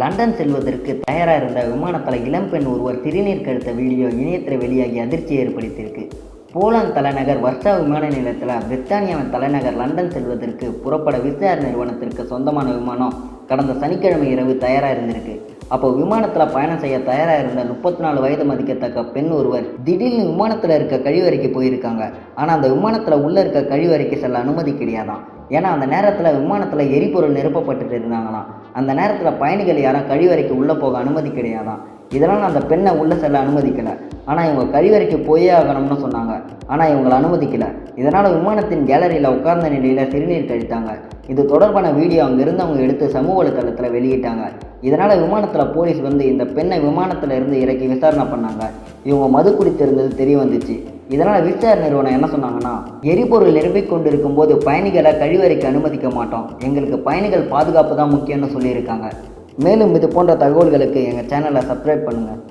London செல்வதற்கு தயாராக இருந்த விமானத்தில் இளம்பெண் ஒருவர் சிறுநீர் கழுத்த வீடியோ இணையத்தில் வெளியாகி அதிர்ச்சி ஏற்படுத்தியிருக்கு. போலாந்து தலைநகர் வர்ஷா விமான நிலையத்தில் பிரித்தானியாவின் தலைநகர் லண்டன் செல்வதற்கு புறப்பட விசார் நிறுவனத்திற்கு சொந்தமான விமானம் கடந்த சனிக்கிழமை இரவு தயாராக இருந்திருக்கு அப்போ விமானத்தில் பயணம் செய்ய தயாராக இருந்த முப்பத்தி நாலு வயது மதிக்கத்தக்க பெண் ஒருவர் திடீர்னு விமானத்தில் இருக்க கழிவறைக்கு போயிருக்காங்க. ஆனால் அந்த விமானத்தில் உள்ளே இருக்க கழிவறைக்கு செல்ல அனுமதி கிடையாதான். ஏன்னா அந்த நேரத்தில் விமானத்தில் எரிபொருள் நிரப்பப்பட்டுட்டு இருந்தாங்களாம். அந்த நேரத்தில் பயணிகள் யாரும் கழிவறைக்கு உள்ளே போக அனுமதி கிடையாதான். இதனால் அந்த பெண்ணை உள்ளே செல்ல அனுமதிக்கலை. ஆனால் இவங்க கழிவறைக்கு போயே ஆகணும்னு சொன்னாங்க. ஆனால் இவங்களை அனுமதிக்கலை. இதனால் விமானத்தின் கேலரியில் உட்கார்ந்த நிலையில் சிறுநீர் கழித்தாங்க. இது தொடர்பான வீடியோ அங்கே அவங்க எடுத்து சமூக வலைத்தளத்தில் வெளியிட்டாங்க. இதனால் விமானத்தில் போலீஸ் வந்து இந்த பெண்ணை விமானத்தில் இருந்து இறக்கி விசாரணை பண்ணாங்க. இவங்க மது குடித்திருந்தது தெரிய வந்துச்சு. இதனால் விசார் நிறுவனம் என்ன சொன்னாங்கன்னா எரிபொருள் நிரம்பிக் கொண்டிருக்கும் போது பயணிகளை கழிவறைக்கு அனுமதிக்க மாட்டோம். எங்களுக்கு பயணிகள் பாதுகாப்பு தான் முக்கியம்னு சொல்லியிருக்காங்க. மேலும் இது போன்ற தகவல்களுக்கு எங்கள் சேனலை சப்ஸ்கிரைப் பண்ணுங்கள்